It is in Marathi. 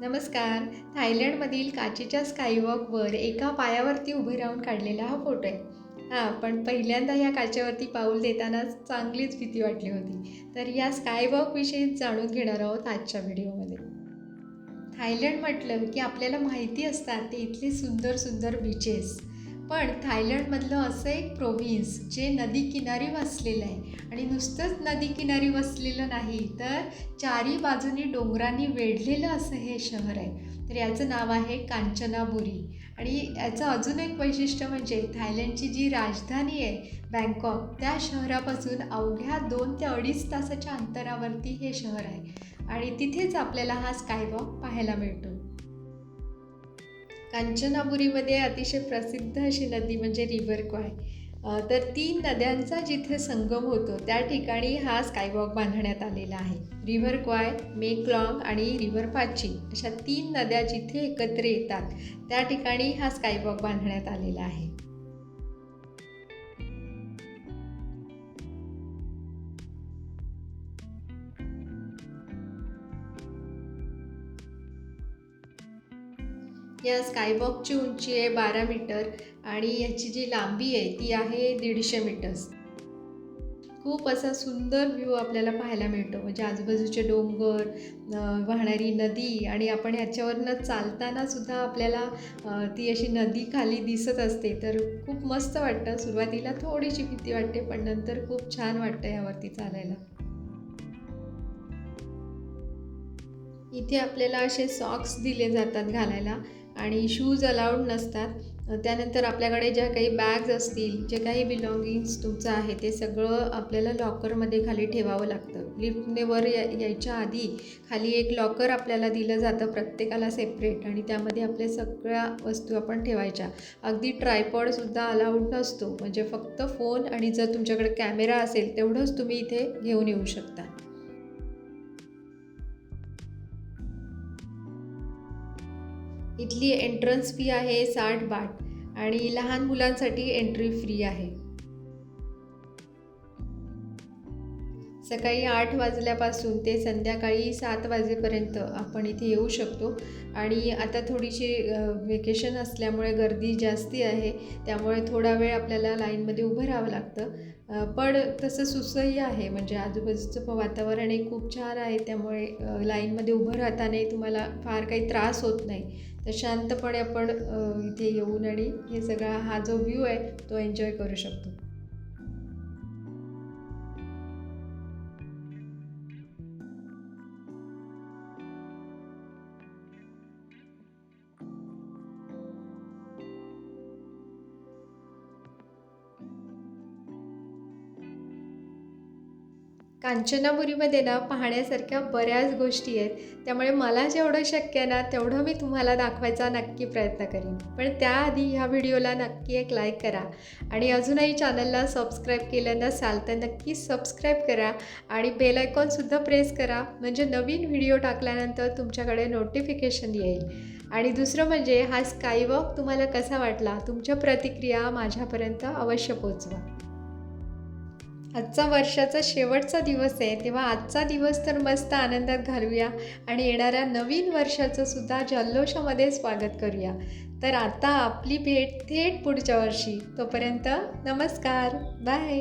नमस्कार. थायलंडमधील काचेच्या स्कायवॉकवर एका पायावरती उभे राहून काढलेला हा फोटो आहे. हां पण पहिल्यांदा या काचेवरती पाऊल देताना चांगलीच भीती वाटली होती. तर या स्कायवॉकविषयी जाणून घेणार आहोत आजच्या व्हिडिओमध्ये. थायलंड म्हटलं की आपल्याला माहिती असतात ते इथले सुंदर सुंदर बीचेस पण थायलंडमधलं असं एक प्रोव्हिन्स जे नदीकिनारी वसलेलं आहे. आणि नुसतंच नदीकिनारी वसलेलं नाही तर चारी बाजूनी डोंगरांनी वेढलेलं असं हे शहर आहे. तर याचं नाव आहे कांचनाबुरी. आणि याचं अजून एक वैशिष्ट्य म्हणजे थायलंडची जी राजधानी आहे बँकॉक त्या शहरापासून अवघ्या दोन ते अडीच तासाच्या अंतरावरती हे शहर आहे. आणि तिथेच आपल्याला हा स्कायवॉक पाहायला मिळतो. कांचनापुरीमध्ये अतिशय प्रसिद्ध अशी नदी म्हणजे रिव्हर क्वाय. तर तीन नद्यांचा जिथे संगम होतो त्या ठिकाणी हा स्कायवॉक बांधण्यात आलेला आहे. रिव्हर क्वाय मेकलॉंग आणि रिव्हर पाची अशा तीन नद्या जिथे एकत्र येतात त्या ठिकाणी हा स्कायवॉक बांधण्यात आलेला आहे. या स्कायवॉकची उंची आहे बारा मीटर आणि याची जी लांबी आहे ती आहे दीडशे मीटर्स खूप असा सुंदर व्ह्यू आपल्याला पाहायला मिळतो. म्हणजे आजूबाजूचे डोंगर वाहणारी नदी आणि आपण ह्याच्यावरनं चालताना सुद्धा आपल्याला ती अशी नदी खाली दिसत असते. तर खूप मस्त वाटतं. सुरुवातीला थोडीशी भीती वाटते पण नंतर खूप छान वाटतं यावरती चालायला. इथे आपल्याला असे सॉक्स दिले जातात घालायला. आणि शूज अलाउड नसतात. त्यानंतर आपल्याकडे ज्या काही बॅग्स असतील जे काही बिलॉंगिंग्स तुमचं आहे ते सगळं आपल्याला लॉकरमध्ये खाली ठेवावं लागतं. लिफ्टने वर या यायच्या आधी खाली एक लॉकर आपल्याला दिलं जातं प्रत्येकाला सेपरेट आणि त्यामध्ये आपल्या सगळ्या वस्तू आपण ठेवायच्या. अगदी ट्रायपॉडसुद्धा अलाउड नसतो. म्हणजे फक्त फोन आणि जर तुमच्याकडे कॅमेरा असेल तेवढंच तुम्ही इथे घेऊन येऊ शकता. इथली एंट्रन्स फी आहे साठ बाट आणि लहान मुलांसाठी एंट्री फ्री आहे. सकाळी आठ वाजल्यापासून ते संध्याकाळी सात वाजेपर्यंत आपण इथे येऊ शकतो. आणि आता थोडीशी वेकेशन असल्यामुळे गर्दी जास्ती आहे. त्यामुळे थोडा वेळ आपल्याला लाईनमध्ये उभं राहावं लागतं. पण तसं सुसह्य आहे. म्हणजे आजूबाजूचं वातावरण हे खूप छान आहे. त्यामुळे लाईनमध्ये उभं राहतानाही तुम्हाला फार काही त्रास होत नाही. तर शांतपणे आपण इथे येऊन आणि हे सगळा हा जो व्ह्यू आहे तो एन्जॉय करू शकतो. कांचनापुरीमध्ये ना पाहण्यासारख्या बऱ्याच गोष्टी आहेत. त्यामुळे मला जेवढं शक्य आहे ना तेवढं मी तुम्हाला दाखवायचा नक्की प्रयत्न करीन. पण त्याआधी ह्या व्हिडिओला नक्की एक लाईक करा आणि अजूनही चॅनलला सबस्क्राईब केलं नसाल तर नक्की सबस्क्राईब करा आणि बेल आयकॉनसुद्धा प्रेस करा. म्हणजे नवीन व्हिडिओ टाकल्यानंतर तुमच्याकडे नोटिफिकेशन येईल. आणि दुसरं म्हणजे हा स्कायवॉक तुम्हाला कसा वाटला? तुमच्या प्रतिक्रिया माझ्यापर्यंत अवश्य पोचवा. आजचा वर्षाचा शेवटचा दिवस आहे. तेव्हा आजचा दिवस तर मस्त आनंदात घालूया आणि येणाऱ्या नवीन वर्षाचं सुद्धा जल्लोषामध्ये स्वागत करूया. तर आता आपली भेट थेट पुढच्या वर्षी. तोपर्यंत नमस्कार. बाय.